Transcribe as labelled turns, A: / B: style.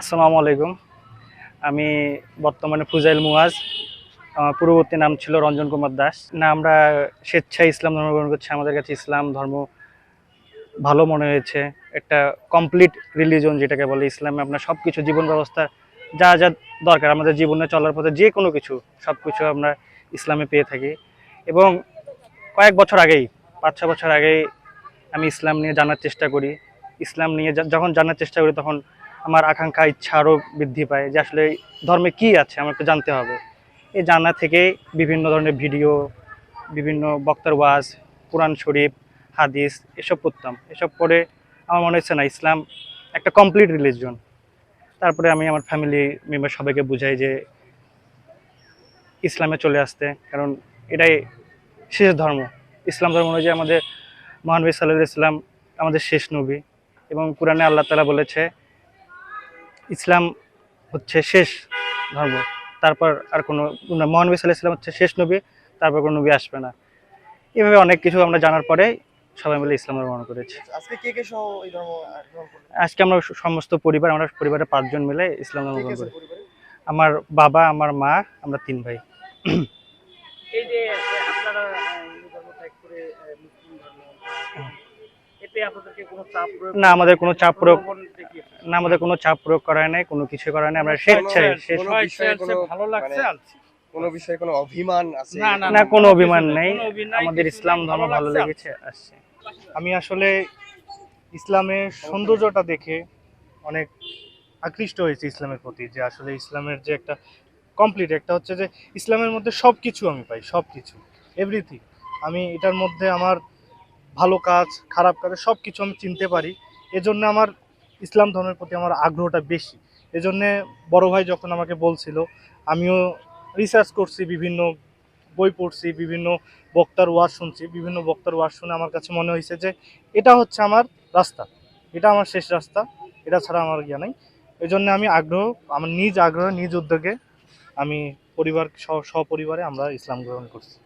A: আসসালামু আলাইকুম। আমি বর্তমানে ফুজাইল মুয়াজ। আমার পূর্ববর্তী নাম ছিল রঞ্জন কুমার দাস। না, আমরা স্বেচ্ছায় ইসলাম ধর্ম গ্রহণ করছি। আমাদের কাছে ইসলাম ধর্ম ভালো মনে হয়েছে। একটা কমপ্লিট রিলিজন যেটাকে বলে ইসলামে আপনার সব কিছু জীবন ব্যবস্থা যা যা দরকার আমাদের জীবনে চলার পথে যে কোনো কিছু সব কিছু আমরা ইসলামে পেয়ে থাকি। এবং কয়েক বছর আগেই, পাঁচ ছ বছর আগেই আমি ইসলাম নিয়ে জানার চেষ্টা করি। ইসলাম নিয়ে যখন জানার চেষ্টা করি তখন আমার আকাঙ্ক্ষা, ইচ্ছা আরও বৃদ্ধি পায় যে আসলে ধর্মে কী আছে আমাকে জানতে হবে। এই জানা থেকে বিভিন্ন ধরনের ভিডিও, বিভিন্ন বক্তার ওয়াজ, কোরআন শরীফ, হাদিস, এসব পড়তাম। এসব পড়ে আমার মনে হচ্ছে না, ইসলাম একটা কমপ্লিট রিলিজন তারপরে আমি আমার ফ্যামিলি মেম্বার সবাইকে বুঝাই যে ইসলামে চলে আসতে, কারণ এটাই শেষ ধর্ম। ইসলাম ধর্ম অনুযায়ী আমাদের মহানবী সাল্লাহ ইসলাম আমাদের শেষ নবী এবং কোরআনে আল্লাহ তালা বলেছে ইসলাম হচ্ছে শেষ ধর্ম। তারপর আর কোনো না, মহানবী সাল্লাহ ইসলাম হচ্ছে শেষ নবী তারপর কোনো নবী আসবে না। এভাবে অনেক কিছু আমরা জানার পরে সবাই মিলে ইসলাম ধর্ম গ্রহণ করেছি।
B: আজকে কে কে সহ এই ধর্ম
A: আজকে আমরা সমস্ত পরিবার আমরা পরিবারের পাঁচজন মিলে ইসলাম ধর্ম গ্রহণ করি আমার বাবা আমার মা আমরা তিন ভাই।
C: এই যে আপনারা ধর্ম ত্যাগ করে মুসলিম ধর্ম এতে আপনাদেরকে কোনো চাপ প্রয়োগ
A: না আমাদের কোনো চাপ প্রয়োগ না আমাদের কোনো চাপ প্রয়োগ করা নাই কোনো কিছু করা নাই আমরা স্বেচ্ছায়
C: ভালো লাগছে
B: মানে- কোনো বিষয়ে কোনো অভিমান আছে?
C: না, না,
A: না কোনো অভিমান নেই। আমাদের ইসলাম ধর্ম
C: ভালো
A: ভালো
C: লেগেছে
A: আসছে।
D: আমি আসলে ইসলামের সৌন্দর্যটা দেখে অনেক আকৃষ্ট হয়েছি ইসলামের প্রতি যে আসলে ইসলামের যে একটা কমপ্লিট একটা হচ্ছে যে ইসলামের মধ্যে সব কিছু আমি পাই সব কিছু এভরিথিং আমি এটার মধ্যে আমার ভালো কাজ, খারাপ কাজ সব কিছু আমি চিনতে পারি। এজন্য আমার ইসলাম ধর্মের প্রতি আমার আগ্রহটা বেশি। এজন্যে বড় ভাই যখন আমাকে বলছিল, আমিও রিসার্চ করছি, বিভিন্ন বই পড়ছি, বিভিন্ন বক্তার ওয়াজ শুনছি, বিভিন্ন বক্তার ওয়াজ শুনে আমার কাছে মনে হয়েছে যে, এটা হচ্ছে আমার রাস্তা। এটা আমার শেষ রাস্তা, এটা ছাড়া আমার ইয়ে নাই। এই জন্য আমি আগ্রহ, আমার নিজ আগ্রহ, নিজ উদ্যোগে আমি পরিবার সপরিবারে আমরা ইসলাম গ্রহণ করছি।